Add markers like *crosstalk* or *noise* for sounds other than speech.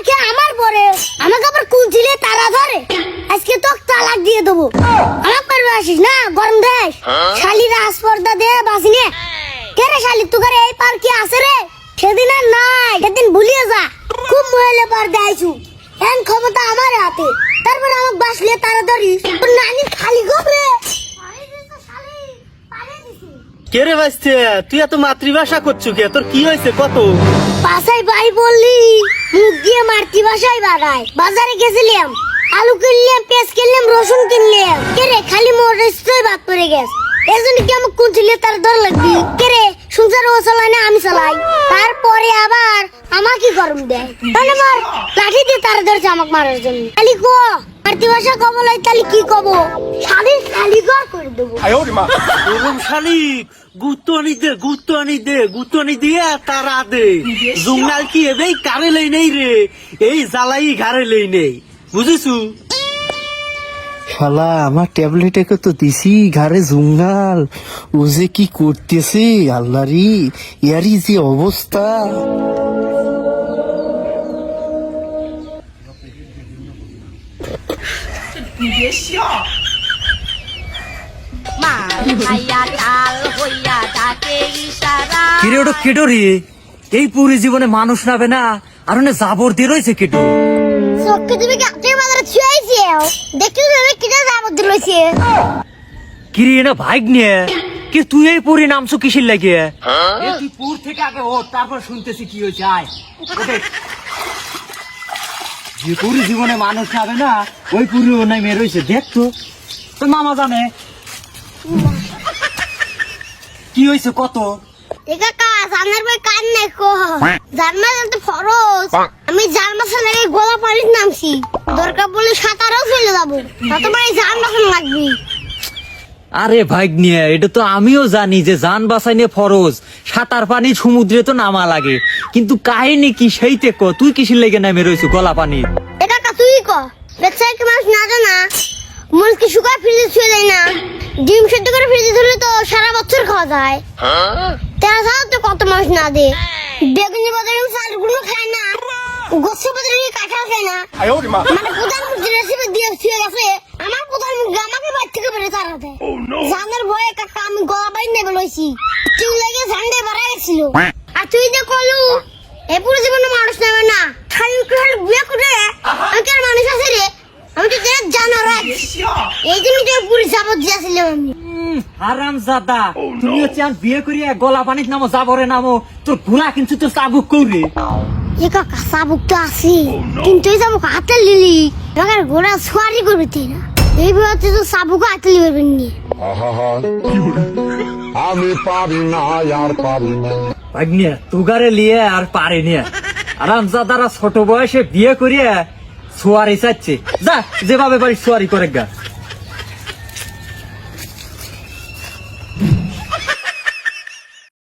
দেখে আমার পরে? আমাকে আবার কুলছিলে তারা ধরে? আজকে তো তালাক দিয়ে দেবো। আমার পারবে আসিস না? গরম দেশ। হ্যাঁ? শালি আসপর্দা দে বাসিনে কে রে শালি করে এই পার কি আছে রে? সেদিন আর নাই সেদিন ভুলিয়ে যা। খুব মহিলা পার দেয়ছু এন ক্ষমতা আমার হাতে। তারপর আমার বাসলে তারা ধরি নানি খালি গোবরে কে রে তুই এত মাতৃভাষা করছু কে? তোর কি হয়েছে? কত? বাসায় বললি, মুখ দিয়ে মাতৃভাষায় বাজারে গেছিলাম, আলু কিনলাম, পেঁয়াজ কিনলাম, রসুন কিনলাম। কে রে, খালি মোর রেস্তোরাঁ বাদ পড়ে গেছে। এজন্য কি আমাকে কোন তার দর লাগবি? কে রে সংসার ও চালায় না, আমি চালাই। তারপরে আবার আমাকে গরম দেয়। তাহলে মার লাঠি দিয়ে তার ধরছে আমাকে মারার জন্য। খালি কো কব লাই তাহলে কি কব? খালি করে দেবো। ওরম শালিক গুত্তনি দে গুত্তনি দে গুত্তনি দিয়ে তারা দে। জুংনাল কি এবেই কারে লই নেই রে? এই জ্বালাই ঘাড়ে লই নেই। বুঝিছু? শালা আমার ট্যাবলেটকে তো দিছি ঘাড়ে জুঙ্গাল ও যে কি করতেছে আল্লাহরি ইয়ারই যে অবস্থা। হইয়া ডাকে ইশারা কিরে ওটা কেটো রে? এই পুরি জীবনে মানুষ নাবে না আর ওনে জাবর দিয়ে রয়েছে কেটো চোখকে তুমি গাছের বাজারে ছুঁয়েছে দেখতে তুমি কিনে যাব দিলছে কিরে না ভাইক নিয়ে? কি তুই এই পুরি নামছো কিসির লাগে? তুই পুর থেকে আগে ও তারপর শুনতেছি কি হয়েছে আয়। *laughs* যে পুরী জীবনে মানুষ খাবে না ওই পুরী ও নাই মেয়ে রয়েছে দেখতো তো। মামা জানে। কি হয়েছে কত? আমি জার্মা লাগে গোলা পানির নামছি। দরকার বলে সাঁতারও ফেলে যাব। ততবার এই জার্মা লাগবে। আরে ভাইক নিয়ে এটা তো আমিও জানি যে যান বাসাই নিয়ে ফরজ সাঁতার পানি সমুদ্রে তো নামা লাগে। কিন্তু কাহিনী কি সেইতে ক? তুই কিসির লেগে নামে রয়েছে গলা পানি? এটা কা তুই ক? বেচাই কি মানুষ না জানা? মুরগি শুকায় ফ্রিজে ছুঁয়ে দেয় না? ডিম সেদ্ধ করে ফ্রিজে ধরলে তো সারা বছর খাওয়া যায়। তেরা ছাড়া তো কত মানুষ না দে। বেগুনি বদলে চালগুলো খায় না। বদলে কাঁঠাল খায় না? মানে প্রধানমন্ত্রী রেসিপি দিয়ে গেছে। আমার প্রধানমন্ত্রী আমাকে বাড়ি থেকে বেড়ে তাড়াতে জানের ভয়ে কাকা আমি গলা বাইর নেবে লইছি তুই লেগে ঝান্ডে বাড়া গেছিল। আর তুই যে কলু এ পুরো জীবনে মানুষ নেবে না। খালি খালি বিয়ে করে? আমি কেন মানুষ আছে রে? আমি তো দেখ জানার এই জন্য তো পুরো দিয়েছিলাম আমি। আরাম জাদা তুমি হচ্ছে আর বিয়ে করিয়া গলা পানিত নামো যাবরে নামো। তোর ভুলা কিন্তু তোর চাবুক কৌরে এ কাকা সাবুক তো আছে। কিন্তু এই সাবুক হাতে লিলি আমাকে ঘোড়া সোয়ারি করবে তাই না এই তো হাতে লিবে নিয়ে আহা আমি পারি না আর পারি না। ভাগ্নিয়া তুগারে লিয়ে আর পারে আরামজাদারা ছোট বয়সে বিয়ে করিয়া সোয়ারি চাচ্ছে যা যেভাবে পারি সোয়ারি করে গা